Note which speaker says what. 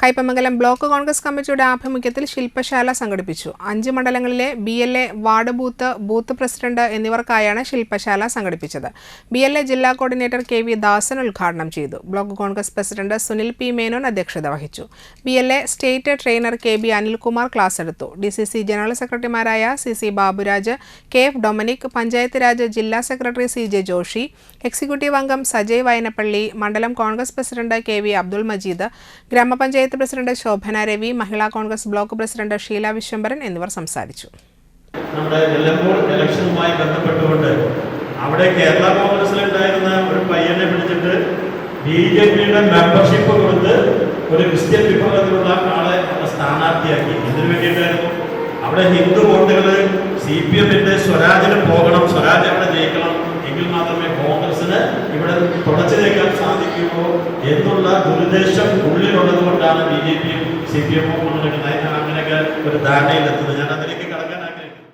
Speaker 1: Kaipamangalam block Congress കമ്മിറ്റിയുടെ ആഭിമുഖ്യത്തിൽ ശില്പശാല സംഘടിപ്പിച്ചു. അഞ്ച് മണ്ഡലങ്ങളിലെ B L A ward booth booth president എന്നിവർക്കായാണ് ശില്പശാല സംഘടിപ്പിച്ചത്. ബി എൽ എ ജില്ലാ കോർഡിനേറ്റർ കെ വി ദാസൻ ഉദ്ഘാടനം ചെയ്തു. Block Congress president Sunil P Menon അധ്യക്ഷത വഹിച്ചു. B L A state trainer K B Anilkumar class എടുത്തു. ഡി സി സി ജനറൽ സെക്രട്ടറിമാരായ C C Baburaj K F Dominic panchayat raj ജില്ലാ secretary C J Joshi executive അംഗം സജയ് വയനപ്പള്ളി മണ്ഡലം Congress president K V Abdul Majeed ഗ്രാമപഞ്ചായത്ത് president Shobhana Ravi Mahila Congress block president Sheela Vishwambharan എന്നിവർ സംസാരിച്ചു.
Speaker 2: നമ്മുടെ നിലമ്പൂർ ഇലക്ഷനുമായി ബന്ധപ്പെട്ടുകൊണ്ട് അവിടെ കേരള കോൺഗ്രസിലുണ്ടായിരുന്ന ഒരു പയ്യനെ പിടിച്ചിട്ട് ബി ജെ പിയുടെ മെമ്പർഷിപ്പ് കൊടുത്ത് ഒരു ക്രിസ്ത്യൻ വിഭാഗത്തിലുള്ള ആളെ സ്ഥാനാർത്ഥിയാക്കി. ഇതിനു വേണ്ടിയിട്ടായിരുന്നു? അവിടെ ഹിന്ദു വോട്ടുകൾ സി പി എമ്മിന്റെ സ്വരാജിന് പോകണം സ്വരാജ് അവിടെ ജയിക്കണം എങ്കിൽ മാത്രമേ കോൺഗ്രസിന് ഇവിടെ തുടച്ചു നീക്കാൻ സാധിക്കുമോ എന്നുള്ള ദുരുദ്ദേശം ഉള്ളിലുള്ളത് പിയും സി പി എമ്മും അങ്ങനെയൊക്കെ അങ്ങനെയൊക്കെ ഒരു ധാരണയിലെത്തുന്നത് ഞാൻ അതിലേക്ക്